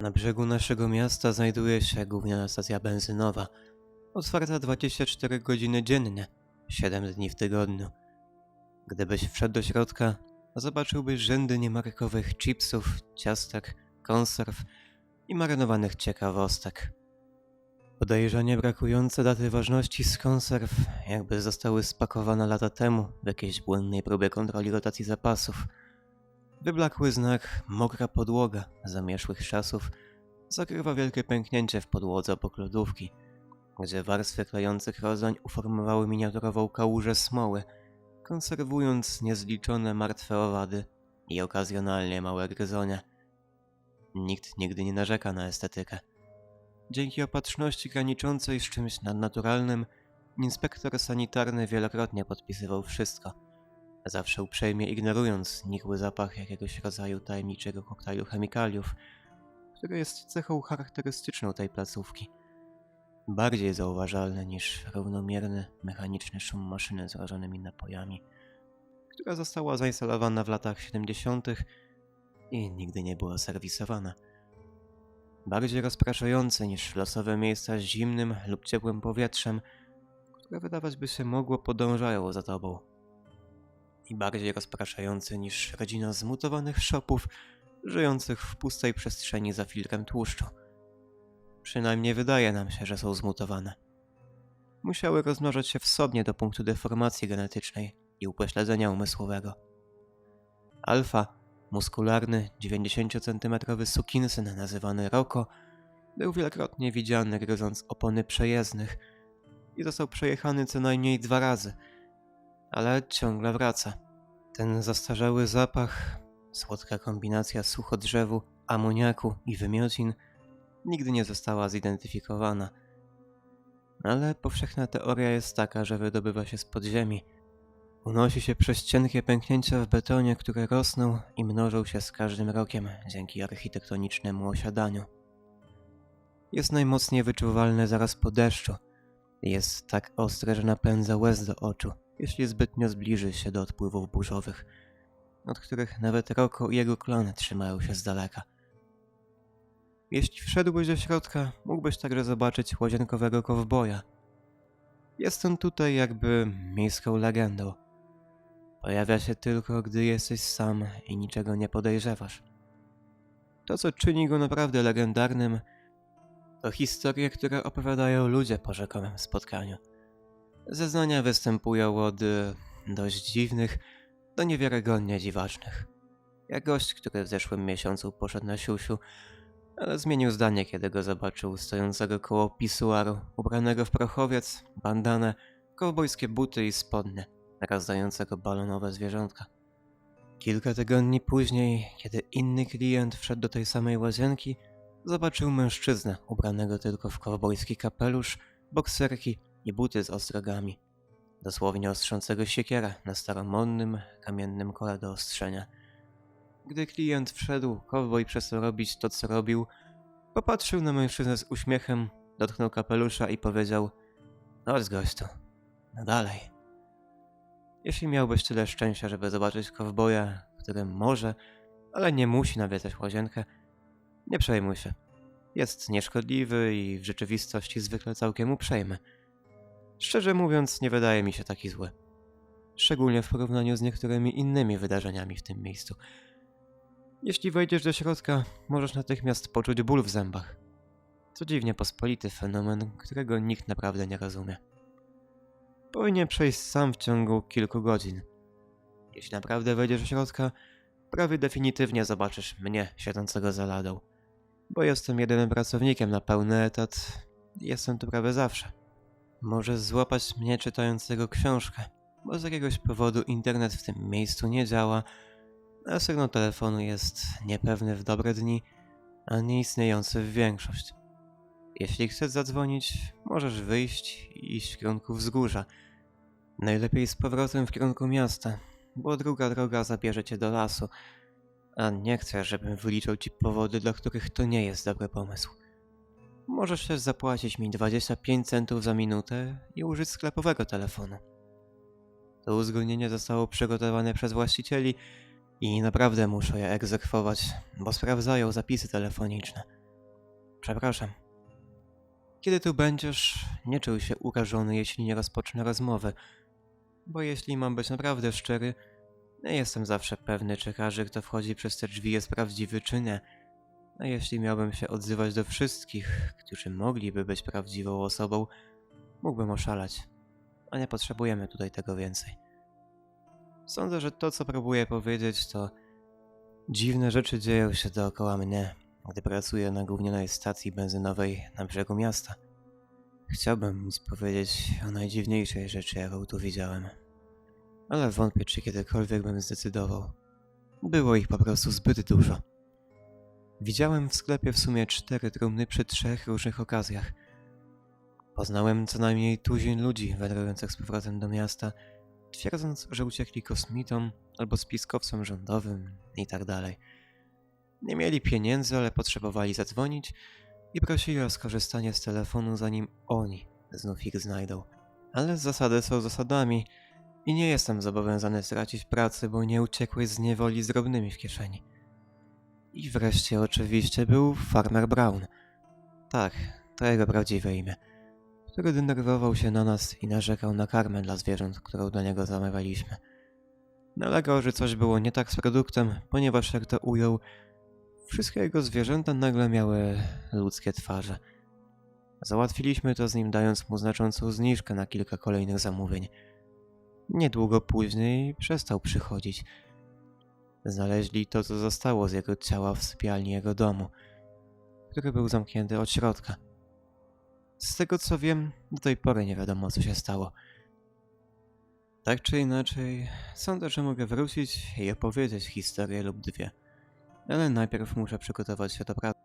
Na brzegu naszego miasta znajduje się gówniana stacja benzynowa, otwarta 24 godziny dziennie, 7 dni w tygodniu. Gdybyś wszedł do środka, zobaczyłbyś rzędy niemarkowych chipsów, ciastek, konserw i marynowanych ciekawostek. Podejrzanie brakujące daty ważności z konserw jakby zostały spakowane lata temu w jakiejś błędnej próbie kontroli rotacji zapasów. Wyblakły znak mokra podłoga zamieszłych czasów zakrywa wielkie pęknięcie w podłodze obok lodówki, gdzie warstwy klejących rozdań uformowały miniaturową kałużę smoły, konserwując niezliczone martwe owady i okazjonalnie małe gryzonie. Nikt nigdy nie narzeka na estetykę. Dzięki opatrzności graniczącej z czymś nadnaturalnym, inspektor sanitarny wielokrotnie podpisywał wszystko, zawsze uprzejmie ignorując nikły zapach jakiegoś rodzaju tajemniczego koktajlu chemikaliów, który jest cechą charakterystyczną tej placówki. Bardziej zauważalny niż równomierny, mechaniczny szum maszyny z rażonymi napojami, która została zainstalowana w latach 70. i nigdy nie była serwisowana bardziej rozpraszający niż losowe miejsca z zimnym lub ciepłym powietrzem, które wydawać by się mogło podążają za tobą. I bardziej rozpraszający niż rodzina zmutowanych szopów, żyjących w pustej przestrzeni za filtrem tłuszczu. Przynajmniej wydaje nam się, że są zmutowane. Musiały rozmnażać się wsobnie do punktu deformacji genetycznej i upośledzenia umysłowego. Alfa Muskularny, 90-centymetrowy sukinsyn nazywany Roko był wielokrotnie widziany gryząc opony przejezdnych i został przejechany co najmniej dwa razy, ale ciągle wraca. Ten zastarzały zapach, słodka kombinacja suchodrzewu, amoniaku i wymiocin nigdy nie została zidentyfikowana. Ale powszechna teoria jest taka, że wydobywa się z podziemi – Unosi się przez cienkie pęknięcia w betonie, które rosną i mnożą się z każdym rokiem dzięki architektonicznemu osiadaniu. Jest najmocniej wyczuwalne zaraz po deszczu. Jest tak ostre, że napędza łez do oczu, jeśli zbytnio zbliży się do odpływów burzowych, od których nawet Roko i jego klony trzymają się z daleka. Jeśli wszedłbyś do środka, mógłbyś także zobaczyć łazienkowego kowboja. Jest on tutaj jakby miejską legendą – Pojawia się tylko, gdy jesteś sam i niczego nie podejrzewasz. To, co czyni go naprawdę legendarnym, to historie, które opowiadają ludzie po rzekomym spotkaniu. Zeznania występują od y, dość dziwnych do niewiarygodnie dziwacznych. Jak gość, który w zeszłym miesiącu poszedł na siusiu, ale zmienił zdanie, kiedy go zobaczył stojącego koło pisuaru, ubranego w prochowiec, bandanę, kowbojskie buty i spodnie rozdającego balonowe zwierzątka. Kilka tygodni później, kiedy inny klient wszedł do tej samej łazienki, zobaczył mężczyznę ubranego tylko w kowbojski kapelusz, bokserki i buty z ostrogami, dosłownie ostrzącego siekiera na staromodnym, kamiennym kole do ostrzenia. Gdy klient wszedł, kowboj przestał robić to, co robił, popatrzył na mężczyznę z uśmiechem, dotknął kapelusza i powiedział: Chodź gościu, no dalej. Jeśli miałbyś tyle szczęścia, żeby zobaczyć kowboja, który może, ale nie musi nawiedzać łazienkę, nie przejmuj się. Jest nieszkodliwy i w rzeczywistości zwykle całkiem uprzejmy. Szczerze mówiąc, nie wydaje mi się taki zły. Szczególnie w porównaniu z niektórymi innymi wydarzeniami w tym miejscu. Jeśli wejdziesz do środka, możesz natychmiast poczuć ból w zębach. To dziwnie pospolity fenomen, którego nikt naprawdę nie rozumie powinien przejść sam w ciągu kilku godzin. Jeśli naprawdę wejdziesz do środka, prawie definitywnie zobaczysz mnie siedzącego za ladą. Bo jestem jedynym pracownikiem na pełny etat jestem tu prawie zawsze. Możesz złapać mnie czytającego książkę, bo z jakiegoś powodu internet w tym miejscu nie działa, a sygnał telefonu jest niepewny w dobre dni, a nieistniejący w większość. Jeśli chcesz zadzwonić, możesz wyjść i iść w kierunku wzgórza – Najlepiej z powrotem w kierunku miasta, bo druga droga zabierze cię do lasu, a nie chcę, żebym wyliczał ci powody, dla których to nie jest dobry pomysł. Możesz też zapłacić mi 25 centów za minutę i użyć sklepowego telefonu. To uzgodnienie zostało przygotowane przez właścicieli i naprawdę muszę je egzekwować, bo sprawdzają zapisy telefoniczne. Przepraszam. Kiedy tu będziesz, nie czuj się urażony, jeśli nie rozpocznę rozmowy. Bo jeśli mam być naprawdę szczery, nie jestem zawsze pewny, czy każdy, kto wchodzi przez te drzwi, jest prawdziwy czy nie. A jeśli miałbym się odzywać do wszystkich, którzy mogliby być prawdziwą osobą, mógłbym oszaleć. A nie potrzebujemy tutaj tego więcej. Sądzę, że to, co próbuję powiedzieć, to dziwne rzeczy dzieją się dookoła mnie, gdy pracuję na gównionej stacji benzynowej na brzegu miasta. Chciałbym móc powiedzieć o najdziwniejszej rzeczy, jaką tu widziałem. Ale wątpię, czy kiedykolwiek bym zdecydował. Było ich po prostu zbyt dużo. Widziałem w sklepie w sumie cztery trumny przy trzech różnych okazjach. Poznałem co najmniej tuzin ludzi wędrujących z powrotem do miasta, twierdząc, że uciekli kosmitom albo spiskowcom rządowym i tak. Nie mieli pieniędzy, ale potrzebowali zadzwonić i prosili o skorzystanie z telefonu, zanim oni znów ich znajdą. Ale zasady są zasadami i nie jestem zobowiązany stracić pracy, bo nie uciekłeś z niewoli z drobnymi w kieszeni. I wreszcie oczywiście był Farmer Brown. Tak, to jego prawdziwe imię, który denerwował się na nas i narzekał na karmę dla zwierząt, którą dla niego zamawialiśmy. Nalegał, że coś było nie tak z produktem, ponieważ jak to ujął, wszystkie jego zwierzęta nagle miały ludzkie twarze. Załatwiliśmy to z nim, dając mu znaczącą zniżkę na kilka kolejnych zamówień. Niedługo później przestał przychodzić. Znaleźli to, co zostało z jego ciała w sypialni jego domu, który był zamknięty od środka. Z tego co wiem, do tej pory nie wiadomo, co się stało. Tak czy inaczej, sądzę, że mogę wrócić i opowiedzieć historię lub dwie. Ale najpierw muszę przygotować się do pracy.